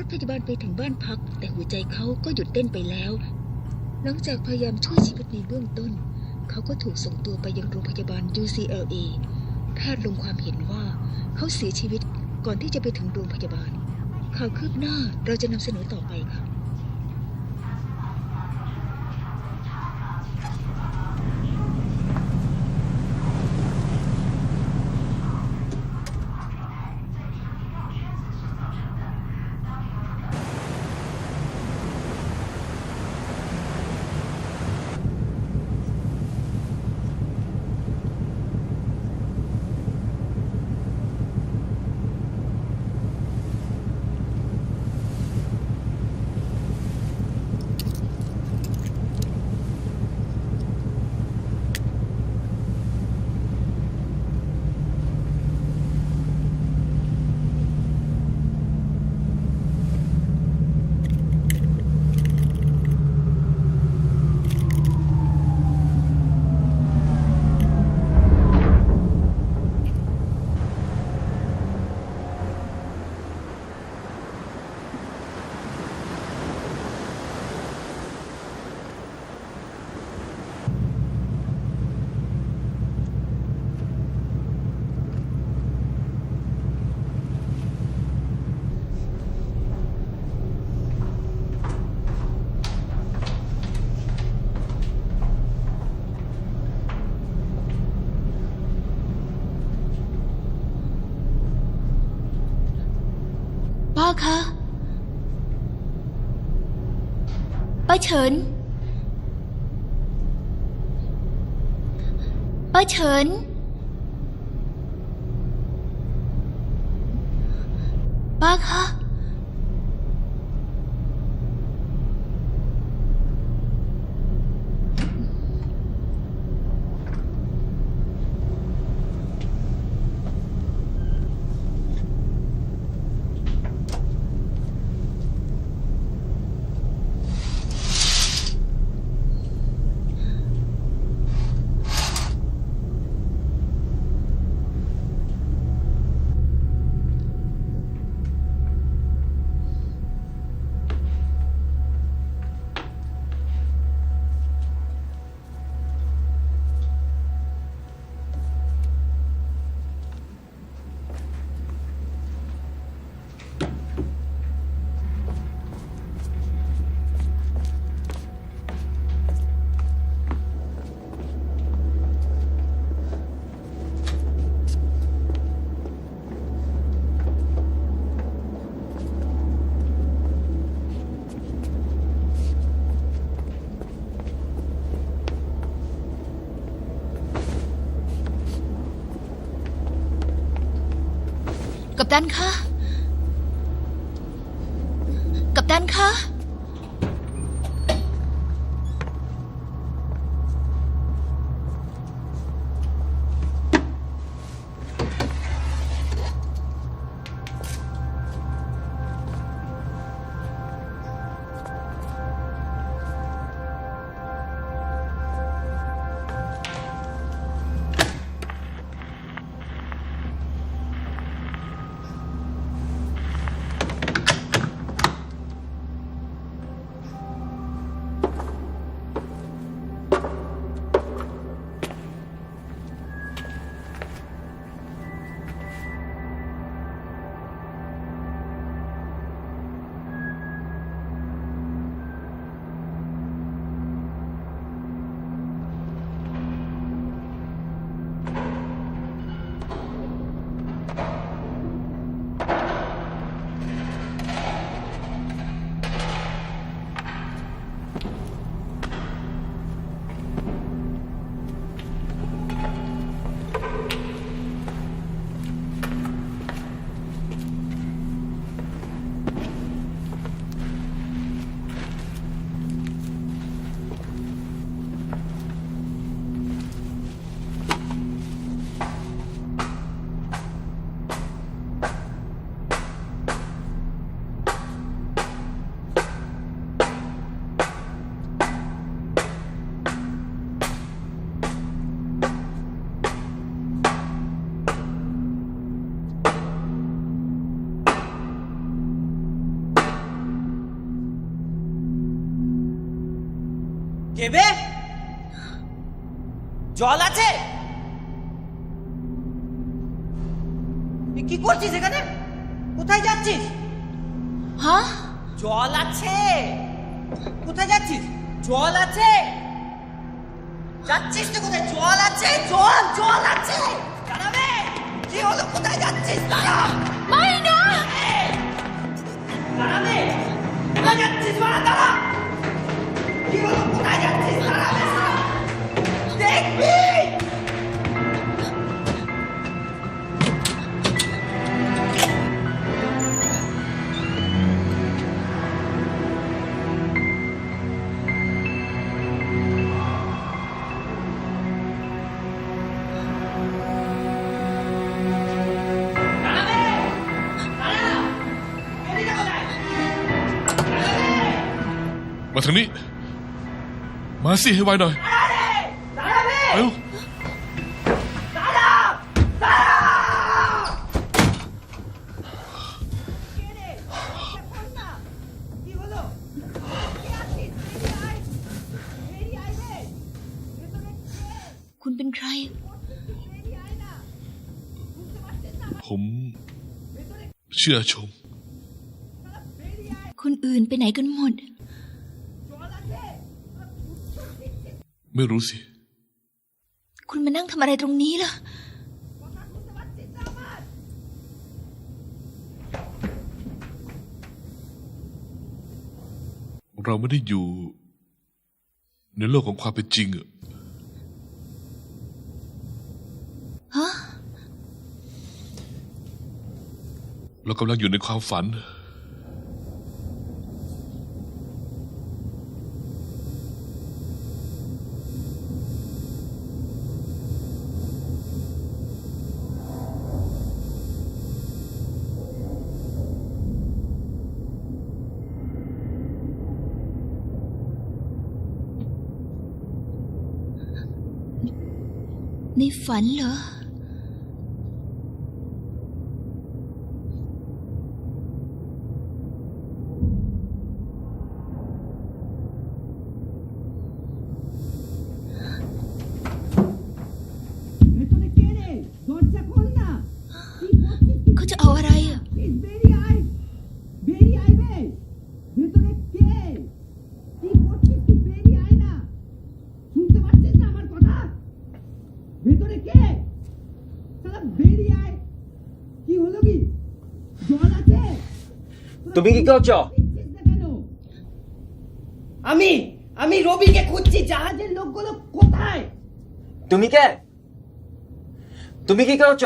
รถพยาบาลไปถึงบ้านพัก แต่หัวใจเขาก็หยุดเต้นไปแล้ว หลังจากพยายามช่วยชีวิตในเบื้องต้น เขาก็ถูกส่งตัวไปยังโรงพยาบาล UCLA แพทย์ลงความเห็นว่าเขาเสียชีวิตก่อนที่จะไปถึงโรงพยาบาล ข่าวคืบหน้าเราจะนำเสนอต่อไปค่ะ ป้าคะป้า เฉินป้าเฉิน ป้าคะ กับตันคะ กับตันคะ কেবে জল আছে? কি করছিস এখানে? কোথায় যাচ্ছিস? হ্যাঁ? জল আছে। কোথায় যাচ্ছিস? জল আছে। যাচ্ছিস তো কোথায়? জল আছে জল জল আছে। দাঁড়াবে কি হলো? কোথায় যাচ্ছিস? มาทางนี้ มาสิให้ไวหน่อยเร็วคุณเป็นใคร ผมเชื่อชม คนอื่นไปไหนกันหมด ไม่รู้สิ คุณมานั่งทำอะไรตรงนี้ล่ะ เราไม่ได้อยู่ ในโลกของความเป็นจริงอะฮะ เรากำลังอยู่ในความฝัน ในฝันเหรอ তুমি কি করছ? আমি আমি রবিকে খুঁজছি জাহাজের লোকগুলো কোথায়? তুমি কে? তুমি কি করছ?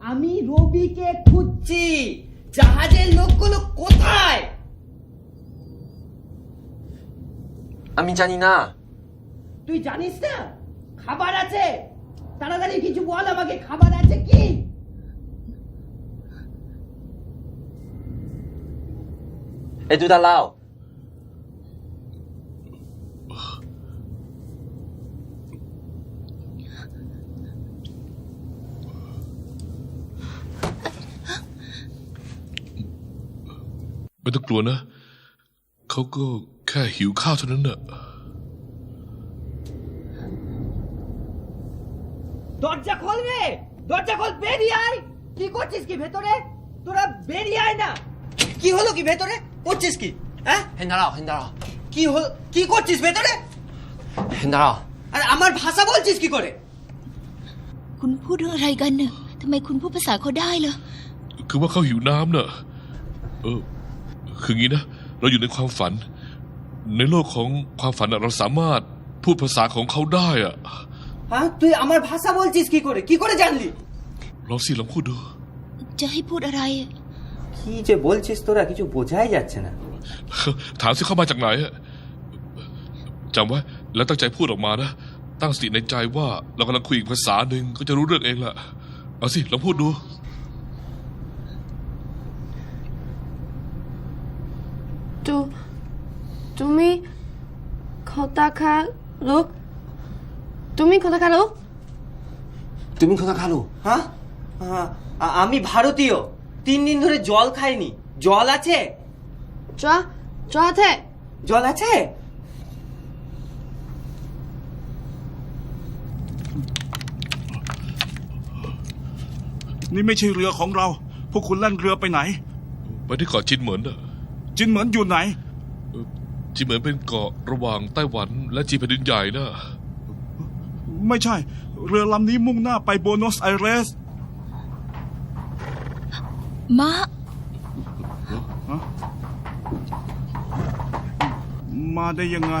আমি রবিকে খুঁজছি জাহাজের লোকগুলো কোথায়? আমি জানি না। তুই জানিস না? খাবার আছে। তাড়াতাড়ি কিছু বল আমাকে খাবার আছে কি? এই দুটা লাওไม่ต้องกลัวนะ เขาก็แค่หิวข้าวเท่านั้นน่ะ দরজা খোল রে দরজা খোল বেরিয়ে আয় কি করছিস কি ভেতরে তোরা বেরিয়ে আয় না কি হলো কি ভেতরে করছিস কি হ্যাঁ เห็นดาราเห็นดารา কি হলো কি করছিস ভেতরে เห็นดารา আর আমার ভাষা বলছিস কি করে คุณพูดเรื่องอะไรกันน่ะทำไมคุณพูดภาษาเขาได้ล่ะ คือว่าเขาหิวน้ำน่ะ เออ คืองี้นะ เราอยู่ในความฝัน ในโลกของความฝันน่ะเราสามารถพูดภาษาของเขาได้อะ হ্যাঁ তুই আমার ভাষা বলছিস কি করে কি করে জানলি ลองสิลองพูดดู จะให้พูดอะไรอะ কি যে বলছিস তোরা কিছু বোঝাই যাচ্ছে না ถามสิเข้ามาจากไหนอะจำไว้ แล้วตั้งใจพูดออกมานะ ตั้งสติในใจว่าเรากำลังคุยอีกภาษาหนึ่งก็จะรู้เรื่องเองแหละเอาสิลองพูดดู তু তুমি খতাখা লোক তুমি খতাখা লোক তুমি কোথা খালো হ্যাঁ হ্যাঁ, আ- আমি ভারতীয় তিন দিন ধরে জল খাইনি জল আছে চ চ আছে জল আছে นี่ไม่ใช่เรือของเรา พวกคุณแล่นเรือไปไหน ไปที่เกาะจินเหมินอะจินเหมินอยู่ไหน จินเหมินเป็นเกาะระหว่างไต้หวันและจีนแผ่นดินใหญ่นะไม่ใช่ เรือลำนี้มุ่งหน้าไปโบนอสไอเรส มะ มาได้ยังไง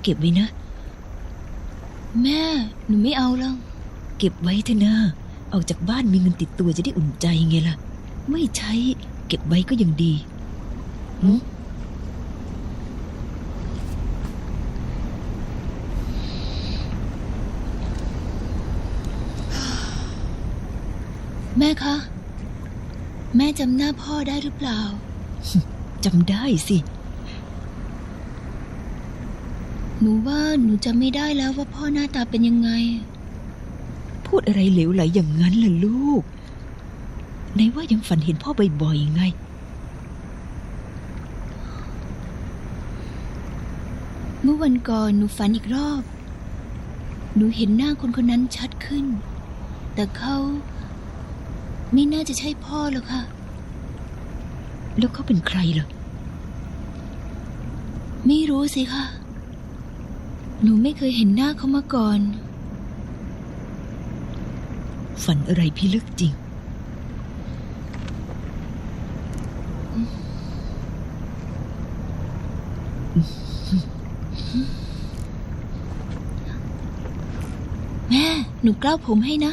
เอาเก็บไว้นะ แม่ หนูไม่เอาแล้วเก็บไว้เถอะนะออกจากบ้านมีเงินติดตัวจะได้อุ่นใจไงล่ะ ไม่ใช้เก็บไว้ก็ยังดีหึแม่คะ แม่จำหน้าพ่อได้หรือเปล่า จำได้สิ หนูว่าหนูจำไม่ได้แล้วว่าพ่อหน้าตาเป็นยังไง พูดอะไรเหลวไหลอย่างนั้นล่ะลูกไหนว่ายังฝันเห็นพ่อบ่อยๆไง เมื่อวันก่อนหนูฝันอีกรอบ หนูเห็นหน้าคนคนนั้นชัดขึ้น แต่เขาไม่น่าจะใช่พ่อหรอกค่ะ แล้วเขาเป็นใครเหรอ ไม่รู้สิค่ะ หนูไม่เคยเห็นหน้าเขามาก่อน ฝันอะไรพิลึกจริง แม่ หนูกล้าวผมให้นะ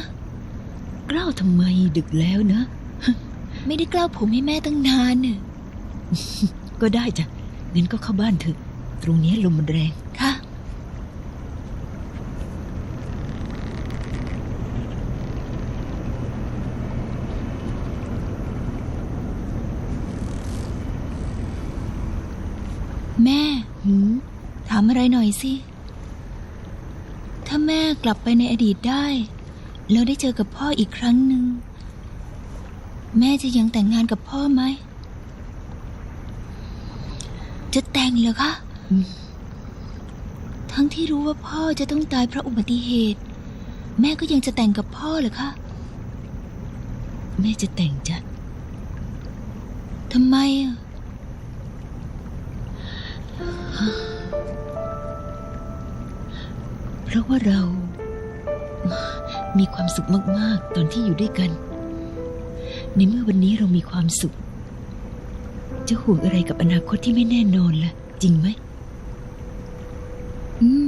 กล้าวทำไมดึกแล้วนะ ไม่ได้กล้าวผมให้แม่ตั้งนานเน่ะก็ได้จ้ะงั้นก็เข้าบ้านเถอะ ตรงนี้ลมมันแรง ค่ะ แม่หืมถาม อะไรหน่อยสิ ถ้าแม่กลับไปในอดีตได้ แล้วได้เจอกับพ่ออีกครั้งหนึ่ง แม่จะยังแต่งงานกับพ่อไหม จะแต่งเหรอคะ ทั้งที่รู้ว่าพ่อจะต้องตายเพราะอุบัติเหตุ แม่ก็ยังจะแต่งกับพ่อเหรอคะ แม่จะแต่งจ้ะทำไมอะ เพราะว่าเรามีความสุขมาก ๆ ตอนที่อยู่ด้วยกัน ในเมื่อวันนี้เรามีความสุข จะห่วงอะไรกับอนาคตที่ไม่แน่นอนละ่ะ จริงไหม อืม